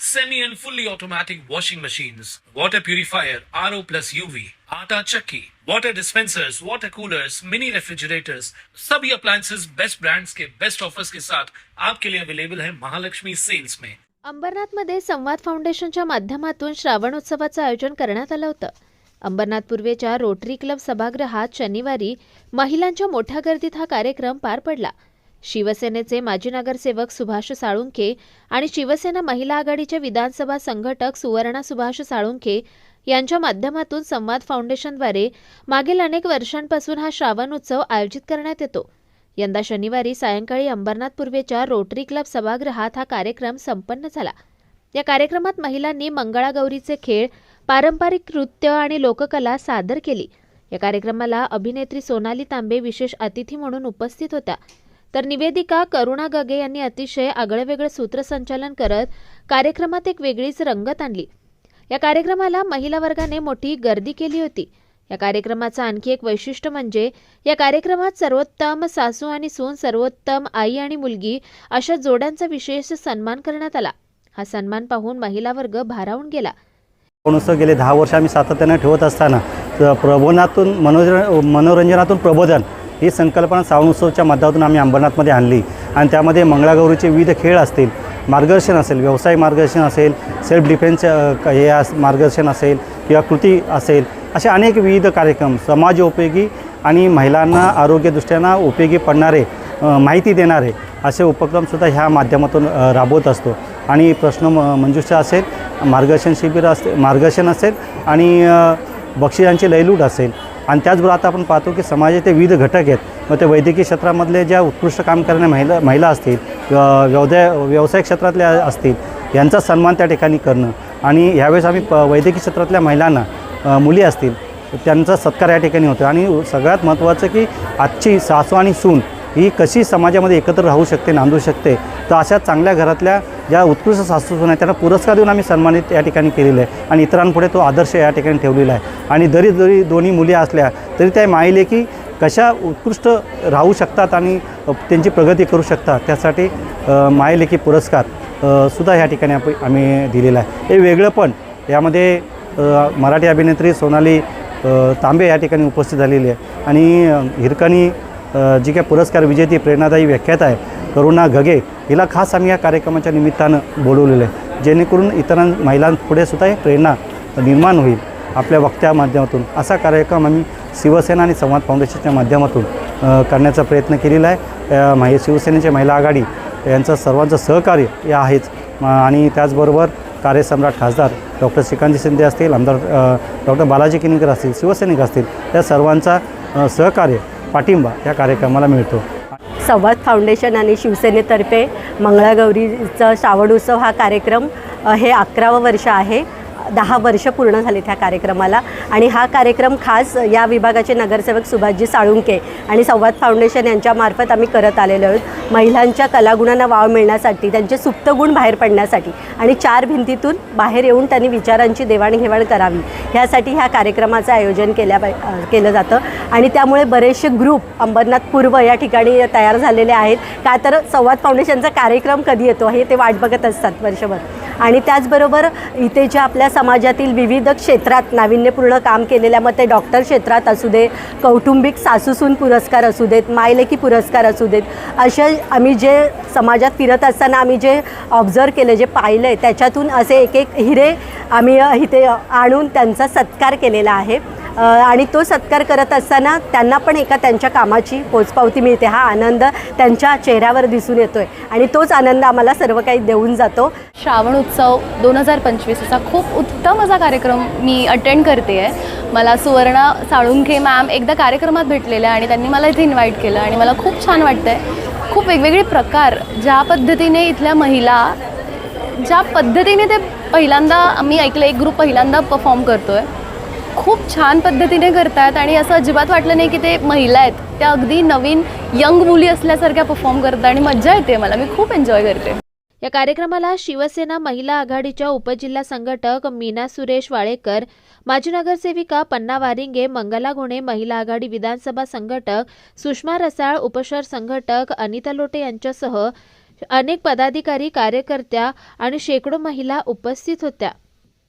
semi and fully automatic washing machines, water purifier, RO plus UV, आटा चक्की, water dispensers, water coolers, mini refrigerators, सभी appliances. Best brands के best offers के साथ आपके लिए अवेलेबल है महालक्ष्मी सेल्स में अंबरनाथमध्ये संवाद फाउंडेशनच्या माध्यमातून श्रावण उत्सवाचं आयोजन करण्यात आलं होतं. अंबरनाथ पूर्वेच्या रोटरी क्लब सभागृहात शनिवारी महिलांच्या मोठ्या गर्दीत हा कार्यक्रम पार पडला. शिवसेनेचे माजी नगरसेवक सुभाष साळुंखे आणि शिवसेना महिला आघाडीच्या विधानसभा संघटक सुवर्णा सुभाष साळुंखे यांच्या माध्यमातून संवाद फाउंडेशनद्वारे मागील अनेक वर्षांपासून हा श्रावण उत्सव आयोजित करण्यात येतो. यंदा शनिवारी सायंकाळी अंबरनाथ पूर्वेच्या रोटरी क्लब सभागृहात हा कार्यक्रम संपन्न झाला. या कार्यक्रमात महिलांनी मंगळागौरीचे खेळ पारंपरिक नृत्य आणि लोककला सादर केली. या कार्यक्रमाला अभिनेत्री सोनाली तांबे विशेष अतिथी म्हणून उपस्थित होत्या. तर निवेदिका करुणा गगे यांनी अतिशय आगळंवेगळं सूत्रसंचालन करत कार्यक्रमात एक वेगळीच रंगत आणली. या कार्यक्रमाला महिला वर्गाने मोठी गर्दी केली होती. या कार्यक्रमाचं आणखी एक वैशिष्ट्य म्हणजे या कार्यक्रमात सर्वोत्तम सासू आणि सून सर्वोत्तम आई आणि मुलगी अशा जोड्यांचा विशेष सन्मान करण्यात आला. हा सन्मान पाहून महिला वर्ग भारावून गेला. गेले दहा वर्ष आम्ही सातत्यानं ठेवत असताना प्रबोधनातून मनोरंजनातून प्रबोधन ही संकल्पना श्रावण उत्सवच्या माध्यमातून आम्ही अंबरनाथमध्ये आणली. आणि त्यामध्ये मंगळागौरीचे विविध खेळ असतील. मार्गदर्शन असेल व्यवसाय मार्गदर्शन असेल सेल्फ डिफेन्स हे अस- मार्गदर्शन असेल किंवा कृती असेल असे अनेक विविध कार्यक्रम समाज उपयोगी आणि महिलांना आरोग्यदृष्ट्यानं उपयोगी पडणारे माहिती देणारे असे उपक्रमसुद्धा ह्या माध्यमातून राबवत असतो. आणि प्रश्न म मंजुषा असेल मार्गदर्शन शिबिर असते मार्गदर्शन असेल आणि बक्षिसांची लयलूट असेल. आणि त्याचबरोबर आता आपण पाहतो की समाजाचे विविध घटक आहेत. मग ते वैद्यकीय क्षेत्रामधले ज्या उत्कृष्ट काम करणाऱ्या महिला महिला असतील अ, व्यवसाय व्यवसाय क्षेत्रातल्या असतील यांचा सन्मान त्या ठिकाणी करणं. आणि ह्यावेळेस आम्ही प वैद्यकीय क्षेत्रातल्या महिलांना मुली असतील त्यांचा सत्कार या ठिकाणी होतो आणि सगळ्यात महत्त्वाचं की आजची सासू आणि सून ही कशी समाजामध्ये एकत्र राहू शकते नांदू शकते तर अशा चांगल्या घरातल्या ज्या उत्कृष्ट सासू सून आहेत त्यांना पुरस्कार देऊन आम्ही सन्मानित या ठिकाणी केलेलं आहे. आणि इतरांपुढे तो आदर्श या ठिकाणी ठेवलेला आहे. आणि जरी जरी दोन्ही मुली असल्या तरी त्या माईले की कशा उत्कृष्ट राहू शकतात आणि त्यांची प्रगती करू शकतात त्यासाठी मायलेखी पुरस्कार सुद्धा ह्या ठिकाणी आप आम्ही दिलेला आहे. हे वेगळं पण यामध्ये मराठी अभिनेत्री सोनाली तांबे या ठिकाणी उपस्थित झालेली आहे. आणि हिरकणी जी काय पुरस्कार विजेती प्रेरणादायी व्याख्यात आहे करुणा घगे हिला खास आम्ही या कार्यक्रमाच्या निमित्तानं बोलवलेलं आहे. जेणेकरून इतर महिलांपुढे सुद्धा एक प्रेरणा निर्माण होईल आपल्या वक्त्या माध्यमातून. असा कार्यक्रम आम्ही शिवसेना आणि संवाद फाउंडेशनच्या माध्यमातून करण्याचा प्रयत्न केलेला आहे. अ, माही शिवसेनेची महिला आघाडी यांचं सर्वांचं सहकार्य हे आहेच. आणि त्याचबरोबर कार्यसम्राट खासदार डॉक्टर श्रीकांतजी शिंदे असतील आमदार डॉक्टर बालाजी किनीकर असतील शिवसैनिक असतील या सर्वांचा सहकार्य पाठिंबा या कार्यक्रमाला मिळतो. संवाद फाउंडेशन आणि शिवसेनेतर्फे मंगळागौरीचा श्रावण उत्सव हा कार्यक्रम हे अकरावं वर्ष आहे. दहा वर्ष पूर्ण झाले त्या कार्यक्रमाला. आणि हा कार्यक्रम खास या विभागाचे नगरसेवक सुभाषजी साळुंके आणि संवाद फाउंडेशन यांच्यामार्फत आम्ही करत आलेलो आहोत. महिलांच्या कलागुणांना वाव मिळण्यासाठी त्यांचे सुप्त गुण बाहेर पडण्यासाठी आणि चार भिंतीतून बाहेर येऊन त्यांनी विचारांची देवाणघेवाण करावी. ह्यासाठी ह्या कार्यक्रमाचं आयोजन केल्या केलं जातं. आणि त्यामुळे बरेचसे ग्रुप अंबरनाथ पूर्व या ठिकाणी तयार झालेले आहेत. का तर संवाद फाउंडेशनचा कार्यक्रम कधी येतो हे ते वाट बघत असतात वर्षभर. आणि त्याचबरोबर इथे ज्या आपल्या समाजातील विविध क्षेत्रात नाविन्यपूर्ण काम केलेल्या मग ते डॉक्टर क्षेत्रात असू दे कौटुंबिक सासूसून पुरस्कार असू देत मायलेकी पुरस्कार असू देत असे आम्ही जे समाजात फिरत असताना आम्ही जे ऑब्झर्व केलं जे पाहिलं आहे त्याच्यातून असे एक एक हिरे आम्ही इथे आणून त्यांचा सत्कार केलेला आहे. आणि तो सत्कार करत असताना त्यांना पण एका त्यांच्या कामाची पोचपावती मिळते. हा आनंद त्यांच्या चेहऱ्यावर दिसून येतोय. आणि तोच आनंद आम्हाला सर्व काही देऊन जातो. श्रावण उत्सव दोन हजार पंचवीस असा खूप उत्तम असा कार्यक्रम मी अटेंड करते आहे मला सुवर्णा साळुंखे मॅम एकदा कार्यक्रमात भेटलेल्या आणि त्यांनी मला इथे इन्व्हाइट केलं आणि मला खूप छान वाटतं आहे खूप वेगवेगळे प्रकार ज्या पद्धतीने इथल्या महिला ज्या पद्धतीने ते पहिल्यांदा आम्ही ऐकलं एक ग्रुप पहिल्यांदा परफॉर्म करतो आहे खूप छान पद्धतीने करतायत आणि असं अजिबात वाटलं नाही की ते महिला आहेत. त्या अगदी नवीन यंग मुली असल्यासारख्या परफॉर्म करतात आणि मज्जा येते मला. मी खूप एन्जॉय करते. या कार्यक्रमाला शिवसेना महिला आघाडीच्या उपजिल्हा संघटक मीना सुरेश वाळेकर माजी नगरसेविका पन्ना वारिंगे मंगला घोणे महिला आघाडी विधानसभा संघटक सुषमा रसाळ उपशहर संघटक अनिता लोटे यांच्यासह अनेक पदाधिकारी कार्यकर्त्या आणि शेकडो महिला उपस्थित होत्या.